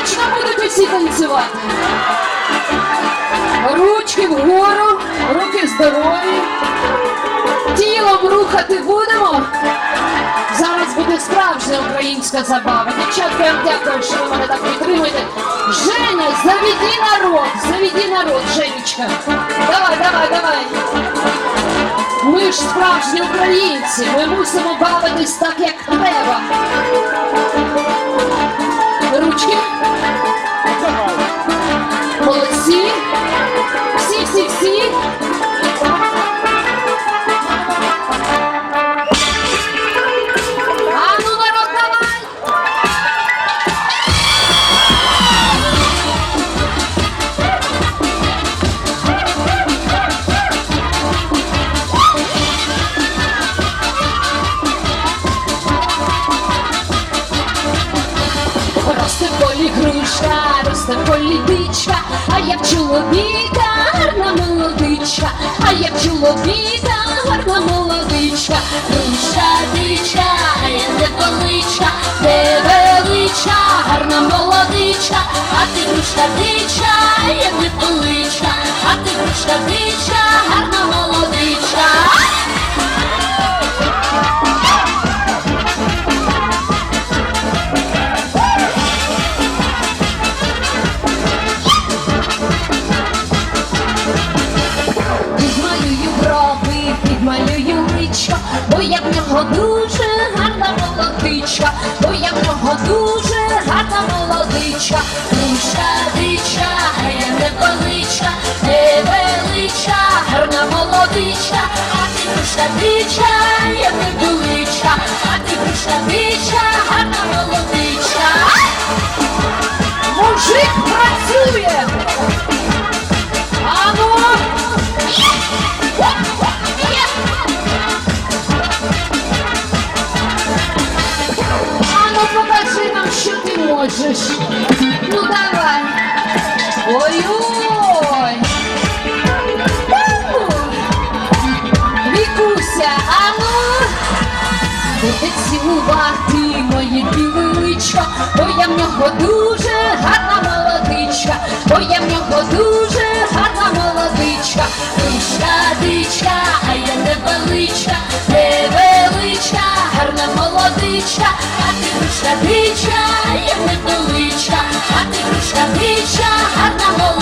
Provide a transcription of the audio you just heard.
Точно будуть усі танцювати. Ручки вгору, руки здорові. Тілом рухати будемо. Зараз буде справжня українська забава. Дівчатка, я дякую, що ви мене так підтримуєте. Женя, заведи народ, заведи народ, Женечка. Давай, давай, давай. Ми ж справжні українці, ми мусимо бавитись так, як треба. Грушка, росте в полі дичка, а я в чоловіка гарна молодичка, а я в чоловіка гарна молодичка, груша дичка, я невеличка, невеличка, гарна молодичка, а ти грушка дичка, я невеличка, а ти грушка дичка, підмалюю бо я в нього дуже гарна молодичка, бо я в нього дуже гарна молодичка, душа дича, а я невеличка, невеличка, гарна молодичка, а ти душа дича, я невеличка, а ти душа дича, гарна молодичка. Мужик що. Ну давай. Ой-ой. Вікуся, ану. Буде цілувати моє біле личко, бо я в нього дуже гарна молодичка, бо я в нього дуже гарна молодичка, душа дичка, а я невеличка, невеличка, гарна молодичка, грушка бича, як не поличка, а ти грушка бича, гарна голова.